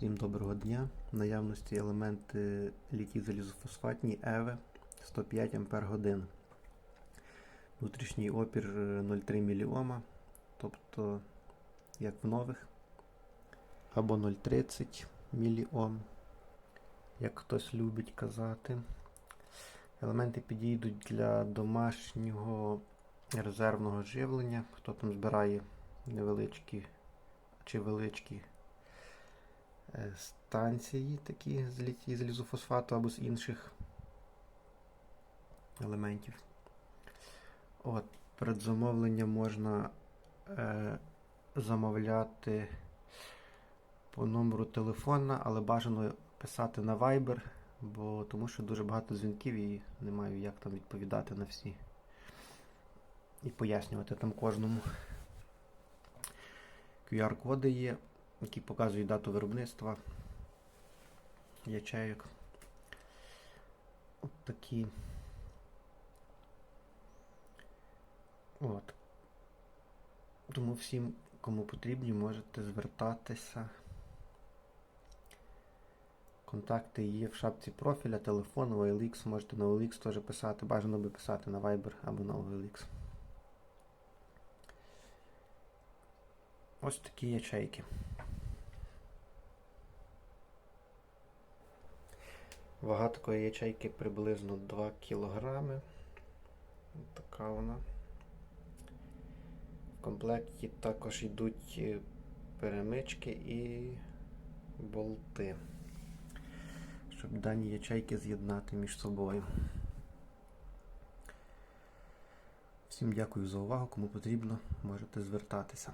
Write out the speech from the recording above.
Всім доброго дня. В наявності елементи літій залізофосфатні EVE 105 Ампер годин. Внутрішній опір е, 0,3 мОм, тобто як в нових, або 0,30 мОм, як хтось любить казати. Елементи підійдуть для домашнього резервного живлення, хто там збирає невеличкі чи величкі е, станції такі з літій або з інших елементів. От, перед можна е, замовляти по номеру телефона, але бажано писати на Viber, бо тому що дуже багато дзвінків і не маю як там відповідати на всі. І пояснювати там кожному. QR-коди є, які показують дату виробництва ячеїк. От такі. От. Тому всім, кому потрібні, можете звертатися. Контакти є в шапці профіля, телефону, OLX, можете на OLX теж писати, бажано би писати на Viber або на OLX. Ось такі ячейки. Вага такої ячейки приблизно 2 кг. Така вона. В комплекті також йдуть е, перемички і болти, щоб дані ячейки з'єднати між собою. Всім дякую за увагу. Кому потрібно, можете звертатися.